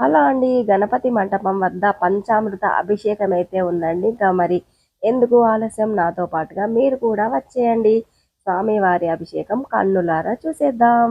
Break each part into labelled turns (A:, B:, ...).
A: అలా అండి. గణపతి మంటపం వద్ద పంచామృత అభిషేకం అయితే ఉందండి. ఇంకా మరి ఎందుకు ఆలస్యం? నాతో పాటుగా మీరు కూడా వచ్చేయండి. స్వామివారి అభిషేకం కన్నులారా చూసేద్దాం.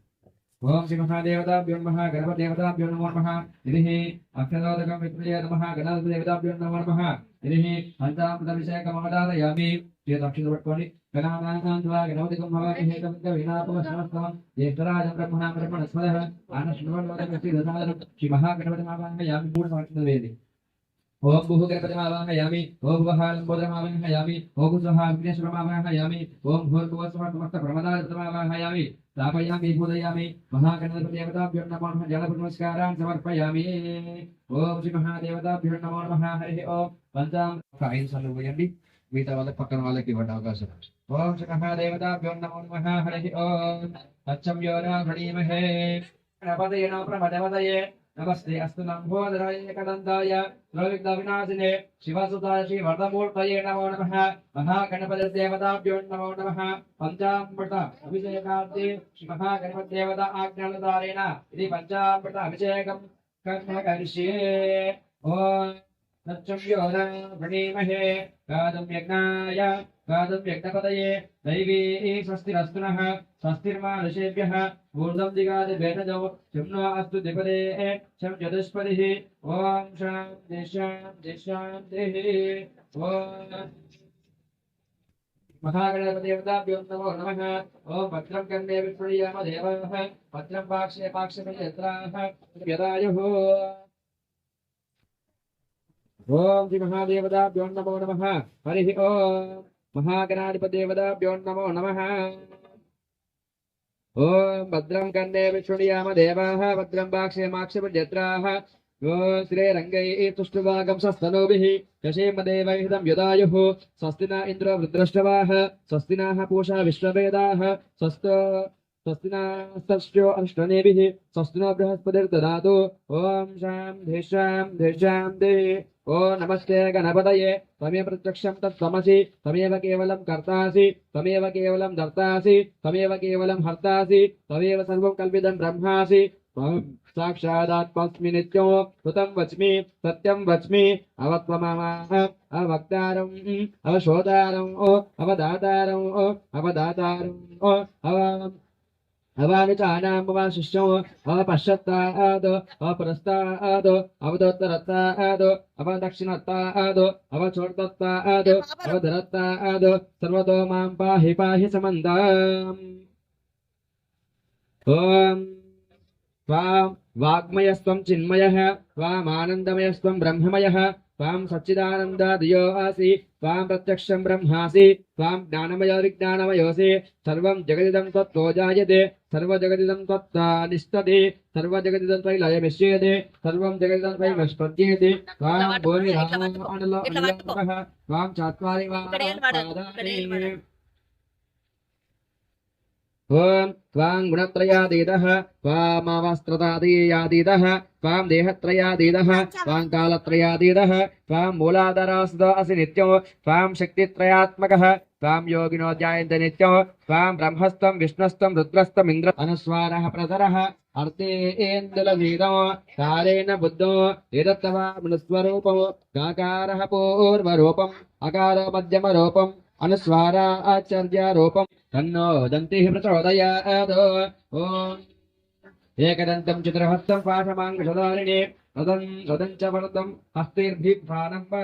B: ఓం శ్రీ మహాదేవతాభ్యో నమ గణపదేవతాభ్యో నమో నమః ఇది అక్షరోదకం విప్రియ నమ గణపదేవతాభ్యో నమో నమ ఇది పంచామృతభిషేకమవదారయామి చేతక్షిత పట్టుకోండి గణానాథాన్వా గణపతికం భవామి హేకమిక వీణాపవస్నమస్తమం జ్యేష్ఠరాజం బ్రహ్మణా బ్రహ్మణస్పదః ఆనశ్నువన్వదకస్తి మూడు సంవత్సరం వేది ఓం భూః గణపతిమావాహయామి ఓం భువః ఓం స్వహ విఘ్నేశ్వరమావాహయామి ఓం భూర్భువస్వః సమస్త ప్రమదాయతమావాహయామి స్థాపయామి పూజయామి మహాగణపతిదేవతాభ్యో నమో నమః జలపునమస్కారాన్ సమర్పయామి. ఓం శ్రీ మహాదేవతాభ్యో నమో నమః హరి ఓం. పంచాం ఐదు సార్లు పోయండి. మిగతా వాళ్ళకి పక్కన వాళ్ళకి ఇవ్వండి అవకాశం ఓం శ్రీ మహాదేవతాభ్యో నమో నమః హరి ఓం. తచ్చం యోనా ప్రణీమహే. గణపతయ ప్రమదవదయే. ప్రమదేవతయే నమస్తే అస్తు నంబోదరాయ ఏకదంతాయ ద్రవిగ్ధ వినాశినే శివసుతాయ శ్రీ వరదమూర్తయే నమో నమః మహాగణపతిదేవతాభ్యో నమో నమః పంచామృత అభిషేకార్థే శ్రీ మహాగణపతిదేవత ఆజ్ఞానుసారేణ ఇది పంచామృత అభిషేకం కర్మ కరిష్యే गादम् यज्ञाय गादम् यज्ञपतये, दैवी स्वस्तिरस्तुनः स्वस्तिर्मा ऋषेभ्यः ऊर्ध्वम् दिगादिभेदजौ शम्नो अस्तु द्विपदे, शं चतुष्पदिः, ॐ शां दिशां दिशान्तिः ॐ। महागणपतिवृताभ्यो नमो नमः, ॐ भद्रं कन्ये विस्मृयाम भद्रं पाक्षे पाक्षपयत्राः यदायुः। ओम श्री महादेवदाभ्यो नमो नम। हरि ओम। महागणाधिपदेवदाभ्यो नमो नम। ओम भद्रम कन्े विष्णुयाम देवा भद्रम देवाः भद्रं वाक्षेमाक्षिपुर्यत्राः श्रीरङ्गैः तुष्टुवागंसस्तनूभिः शशीमदेवैहितं युदायु स्वस्ति न इन्द्रो वृद्रष्टवाः स्वस्ति नः पूषा विश्ववेदाः। स्वस्थ स्वस्ति नस्तस्यो अष्टनेभिः स्वस्ति नो बृहस्पतिर्ददातु। ॐ शान्ति शान्तिः ओ नमस्ते गणपतये। त्वमेव प्रत्यक्षं तत्त्वमसि। त्वमेव केवलं कर्तासि। त्वमेव केवलं धर्तासि त्वमेव केवलं हर्तासि। त्वमेव सर्वं कल्पितं ब्रह्मासि। साक्षादात्मस्मि नित्यो कृतं वच्मि, सत्यं वच्मि। अवक्तारम् अवदातारम् अवदातारम् अव अवामि च आनां शिष्यो अपश्यत्ताद् अपरस्ताद् अवदोत्तरत्ताद् अवदक्षिणत्ताद् अवचोर्तत्ताद् अवधरत्ताद् सर्वतो मां पाहि पाहि समन्ताम् ॐ त्वां वाग्मयस्त्वं चिन्मयः त्वामानन्दमयस्त्वं ब्रह्ममयः त्वां सच्चिदानन्दादियो असि त्वां प्रत्यक्षं ब्रह्मासि त्वां ज्ञानमयो विज्ञानमयोऽसि सर्वं जगदिदं त्वत्तो जायते सर्वजगदिदं त्वत्ता निष्ठते सर्वजगदिदं त्वयि लयमिष्यते सर्वं जगदिदं त्वयि नष्पद्येते त्वां भूमिरामः त्वां चत्वारि ఓం త్వాం గుణత్రయాదీతః త్వామవస్త్రతాదీయాదీతః త్వాం దేహత్రయాదీతః త్వాం కాలత్రయాదీతః త్వాం మూలాధారాసుతో అసి నిత్యం త్వాం శక్తిత్రయాత్మకः త్వాం యోగినో ధ్యాయంత నిత్యం త్వాం బ్రహ్మస్తం విష్ణుస్తం రుద్రస్తం ఇంద్ర అనుస్వారः ప్రధరः అర్థేందులధీతం కారేణ బుద్ధో ఏదత్తవా మనుస్వరూపం గాకారः పూర్వరూపం అకారో మధ్యమరూపం तन्नो दन्तिः प्रचोदयात् एकदन्तम् चतुरहस्तम् पाषमाङ् सदािणे रदम् रदम् च वरदम् वा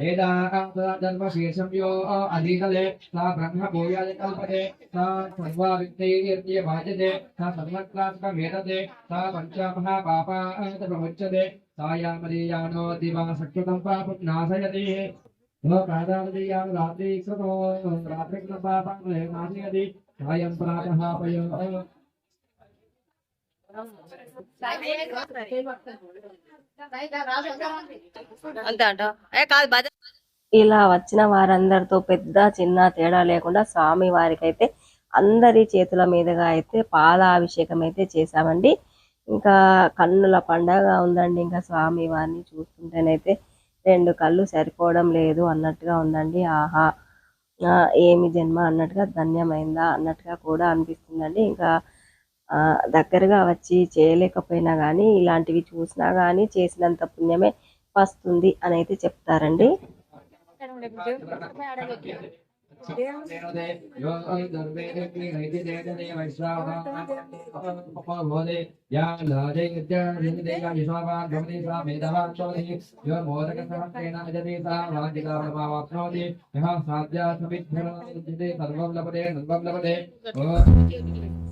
B: एदाकान्तर्मशीर्षं यो अधीतले सा ब्रह्मभूयाय कल्पते सा सर्वाविद्यैर्ये भाजते सा सर्वत्रात्ममेतते सा पञ्चामः पापात् प्रमुच्यते सायामरीयानो दिवासकृतं पापं नाशयति प्रादादीयां रात्रीकृतो रात्रिकृतं पापं नाशयति सायं प्रातः पयो
C: అంతే అంట. ఏ కాదు
A: ఇలా వచ్చిన వారందరితో పెద్ద చిన్న తేడా లేకుండా స్వామి వారికి అయితే అందరి చేతుల మీదుగా అయితే పాల అభిషేకం అయితే చేశామండి. ఇంకా కన్నుల పండగ ఉందండి. ఇంకా స్వామి వారిని చూస్తుంటేనైతే రెండు కళ్ళు సరిపోవడం లేదు అన్నట్టుగా ఉందండి. ఆహా ఏమి జన్మ అన్నట్టుగా ధన్యమైందా అన్నట్టుగా కూడా అనిపిస్తుందండి. ఇంకా దగ్గరగా వచ్చి చేయలేకపోయినా కానీ ఇలాంటివి చూసినా కానీ చేసినంత పుణ్యమే వస్తుంది అని అయితే చెప్తారండి.
B: భద్రం కందే విప్రయామ అష్టో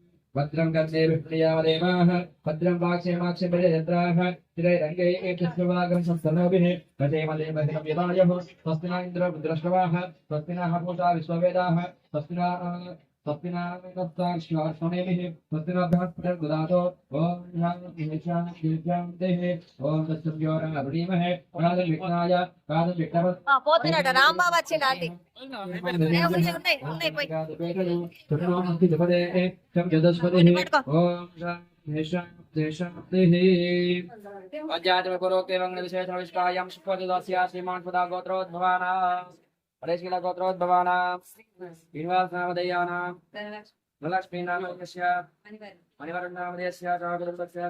B: भद्रम कर्णेभिर्यावदेवाः भद्रम वाक्षेमाक्षेपजयत्राः तिरैरङ्गैः कृष्णवागम् सत्सनोभिः रचेमलेमहिरम् यदायुः स्वस्तिना पूषा विश्ववेदाः स्वस्तिना పూషా విశ్వవేదాः స్వస్తి న స్వస్తి నాస్వాశ్వనేమిः స్వస్తి న బృహస్పతిర్దదాతో ఓం శాంతిశాంతిశాంతిః ఓం తస్యోరమృణీమహే కాదం విఘ్నాయ కాదం విఘ్నవత్
C: పోతున్నాడ రాంబాబు వచ్చిండు ఆంటీ ఉన్నాయి, ఉన్నాయి, ఉన్నాయి, పోయి.
B: పంచాయతమపురోక్తేవంగవిశేషవిష్టాయాం సుపదిదాస్యా శ్రీమాన్ పదా గోత్రోద్భవానా परेशकिल दिव्य श्रीनिवासनामधेयानां धनलक्ष्मीनामधेयस्य मणिवरुणनामधेयस्य चागुरुपस्य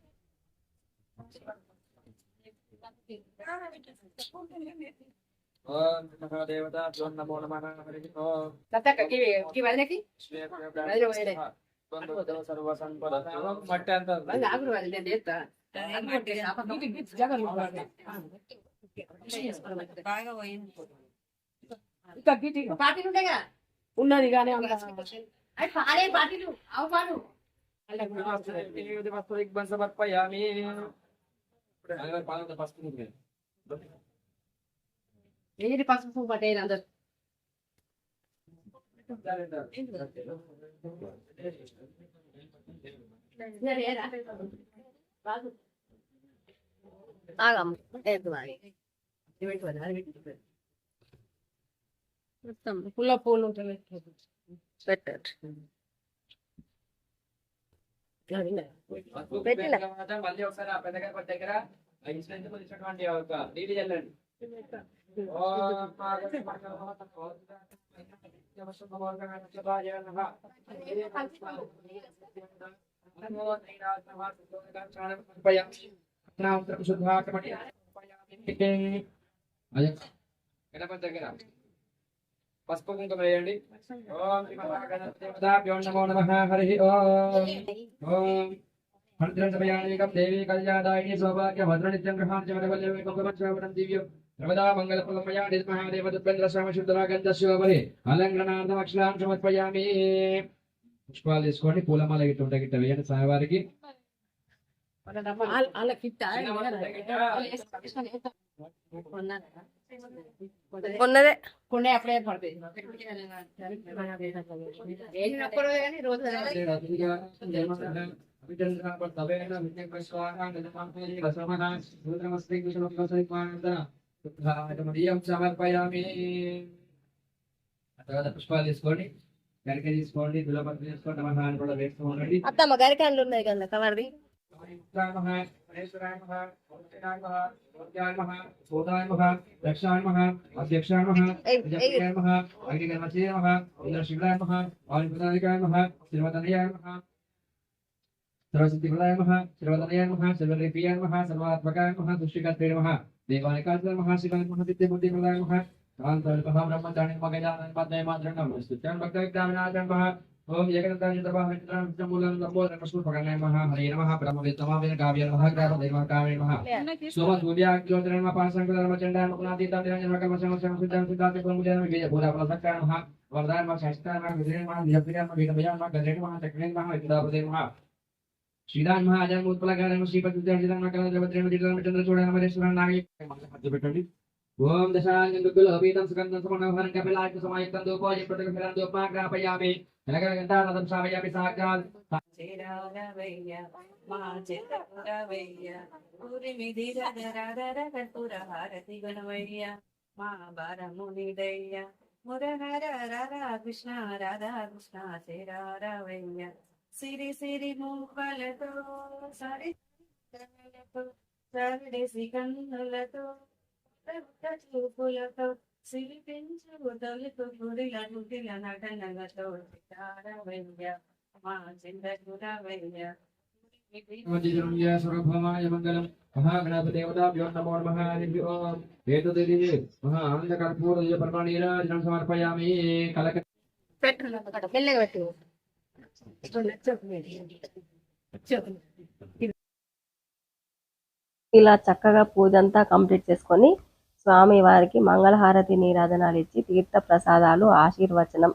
C: ఈ గిన్నెలో పోయినా చెంబులో పట్టుకొస్తా
B: పెట్టుకోండి. ఓం మహాదేవతాభ్యో నమో నమః హరి ఓం
C: వదిలేకి అదిలో పోయలే.
B: మట్టి అంతా
C: అది ఆగురు అది నేను చేస్తా ఇంకా గీటి పార్టీలు ఉంటాయి కదా ఉన్నది కానీ అంత అది పాడే పార్టీలు అవు పాడు
B: సమర్పయామి పాలన పసుపు
C: ఏది పసుపు పట్టేది అందరు ఆగమ్మ లేదు మొత్తం పుల్ల పూలు ఉంటుంది పెట్టండి పెట్టిన.
B: మళ్ళీ ఒకసారి ఆ పెద్ద గణపతి దగ్గర ఇన్సిడెంట్ ఒక చల్లండి గణపతి దగ్గర పసుపు కుంకుమ వేయండి. ఓం శ్రీ నమో. హరి ఓం. ఓం. భద్రం సమయానేకం దేవీ కళ్యాణాయిని సౌభాగ్య భద్ర నిత్యం గృహాంచ వరవల్లి కుంకుమశ్రవణం దివ్యం మయా సమర్పయామి పుష్పాలు తీసుకోండి పూలమాల గిట్ట ఉంటాయి గిట్ట వేయండి స్వామివారికి
C: వాళ్ళ కిట్ట
A: ఉన్నదే
C: కొన్ని అప్పుడే పడతాయి వేసినప్పుడు కానీ రోజు
B: సమర్పయామి తర్వాత పుష్పాలు తీసుకోండి గరిక తీసుకోండి దులపత్రి తీసుకోండి నమస్కారం కూడా వేస్తూ ఉండండి
C: అత్తమ్మ గరికాయలు ఉన్నాయి కదా కవర్ది
B: సర్వసిద్ధిప్రదాయ మహా సర్వతనయాయ మహా సర్వరేపియాయ మహా సర్వాత్మకాయ सर्वशक्तिप्रदाय नमः सर्वदनय नमः सर्वरेपियाय नमः सर्वात्मकाय नमः दुष्टिकर्त्रे नमः देवानिकाय नमः शिवाय नमः विद्यामूर्तिप्रदाय नमः कान्तर्पः ब्रह्मचारिण मगजानन पद्मे मातृणं स्तुत्यं भक्तविद्यामिनाथं वः ओम हरे नमः ब्रह्मवेत्तमावेन काव्य नमः ग्रामदेवः काव्य नमः सोमसूर्याग्योतरणम पाशङ्कधर्मचण्डाय मुकुनादितं निरञ्जनकर्मसं संसिद्धं सिद्धार्थे प्रमुदेन विजयभूतापलसक्ता नमः वरदाय नमः शास्त्राय नमः विजय नमः निजप्रिय नमः विगभय नमः गजय नमः चक्रेन्द्र नमः विद्यापदे नमः। శ్రీరామ్ మహాజన్ ఉత్పలగాయ నమః శ్రీపతి పెట్టండి ఓం దశాంగుల పీతం సుగంధం సమనోహరం కపిలాయ సమాయుక్తం దూపోజ ప్రతిగఫలం దూపా గ్రాపయామి జనగంటానదం సావయామి సాగ్రాల్
D: చేరారవయ్య మా చెల్లవయ్య ఊరిమిది రగరగర కర్పూర హారతి గణవయ్య మా బారమునిదయ్య మురహర రాధా కృష్ణ రాధా కృష్ణ చేరారవయ్య సిరి సిరి మూపలతో సరి కన్నులతో సరిసి కన్నులతో పెద్ద చూపులతో సిరిపించు తొలుపు గుడిల గుడిల నటనలతో చేరారవయ్య మా చెల్లగురవయ్య
B: మంజుజయ స్వరభమాయ మంగళం మహాగణపదేవతాభ్యో నమో నమః హరి ఓం ఏతదిది మహా ఆనంద కర్పూర దివ్య పరమాణీరాజనం సమర్పయామి కలక
C: పెట్టు మెల్లగా పెట్టు
A: ఇలా చక్కగా పూజ అంతా కంప్లీట్ చేసుకొని స్వామి వారికి మంగళహారతి నీరాధనాలు ఇచ్చి తీర్థ ప్రసాదాలు ఆశీర్వచనం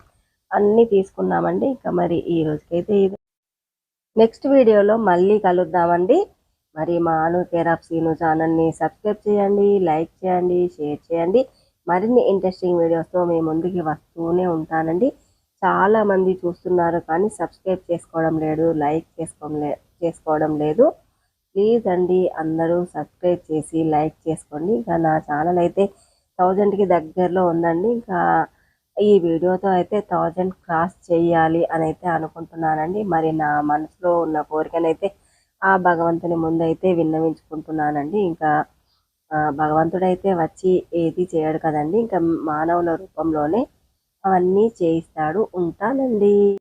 A: అన్ని తీసుకున్నామండి. ఇంకా మరి ఈ రోజుకైతే ఇది. నెక్స్ట్ వీడియోలో మళ్ళీ కలుద్దామండి. మరి మా అను కేర్ ఆఫ్ సీను ఛానల్ని సబ్స్క్రైబ్ చేయండి లైక్ చేయండి షేర్ చేయండి. మరిన్ని ఇంట్రెస్టింగ్ వీడియోస్తో మేము ముందుకి వస్తూనే ఉంటానండి. చాలా మంది చూస్తున్నారు కానీ సబ్స్క్రైబ్ చేసుకోవడం లేదు లైక్ చేసుకోవడం లే చేసుకోవడం లేదు. ప్లీజ్ అండి అందరూ సబ్స్క్రైబ్ చేసి లైక్ చేసుకోండి. ఇంకా నా ఛానల్ అయితే థౌజండ్కి దగ్గరలో ఉందండి. ఇంకా ఈ వీడియోతో అయితే థౌజండ్ క్రాస్ చేయాలి అని అయితే అనుకుంటున్నానండి. మరి నా మనసులో ఉన్న కోరికనైతే ఆ భగవంతుని ముందైతే విన్నవించుకుంటున్నానండి. ఇంకా భగవంతుడైతే వచ్చి ఏది చేయడు కదండి. ఇంకా మానవుల రూపంలోనే అవన్నీ చేయిస్తాడు ఉంటానండి.